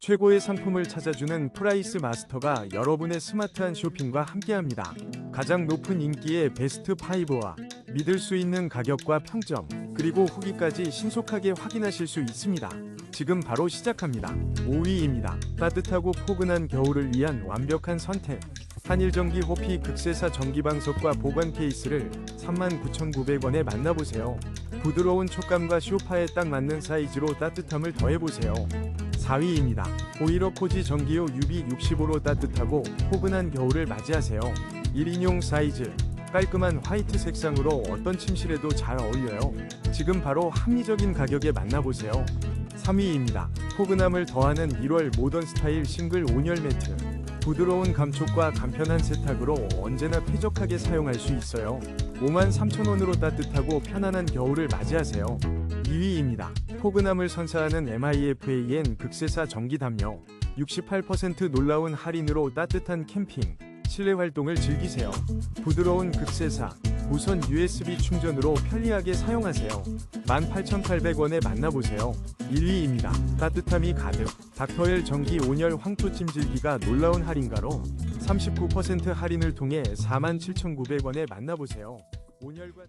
최고의 상품을 찾아주는 프라이스 마스터가 여러분의 스마트한 쇼핑과 함께합니다. 가장 높은 인기의 베스트 5와 믿을 수 있는 가격과 평점, 그리고 후기까지 신속하게 확인하실 수 있습니다. 지금 바로 시작합니다. 5위입니다. 따뜻하고 포근한 겨울을 위한 완벽한 선택. 한일전기 호피 극세사 전기방석과 보관 케이스를 39,900원에 만나보세요. 부드러운 촉감과 쇼파에 딱 맞는 사이즈로 따뜻함을 더해보세요. 4위입니다. 보이러 코지 전기요 UB65로 따뜻하고 포근한 겨울을 맞이하세요. 1인용 사이즈, 깔끔한 화이트 색상으로 어떤 침실에도 잘 어울려요. 지금 바로 합리적인 가격에 만나보세요. 3위입니다. 포근함을 더하는 1월 모던 스타일 싱글 온열 매트. 부드러운 감촉과 간편한 세탁으로 언제나 쾌적하게 사용할 수 있어요. 53,000원으로 따뜻하고 편안한 겨울을 맞이하세요. 2위입니다. 포근함을 선사하는 MIFAN 극세사 전기 담요. 68% 놀라운 할인으로 따뜻한 캠핑, 실내 활동을 즐기세요. 부드러운 극세사, 무선 USB 충전으로 편리하게 사용하세요. 18,800원에 만나보세요. 1위입니다. 따뜻함이 가득. 닥터엘 전기 온열 황토 찜 질기가 놀라운 할인가로 39% 할인을 통해 47,900원에 만나보세요. 온열과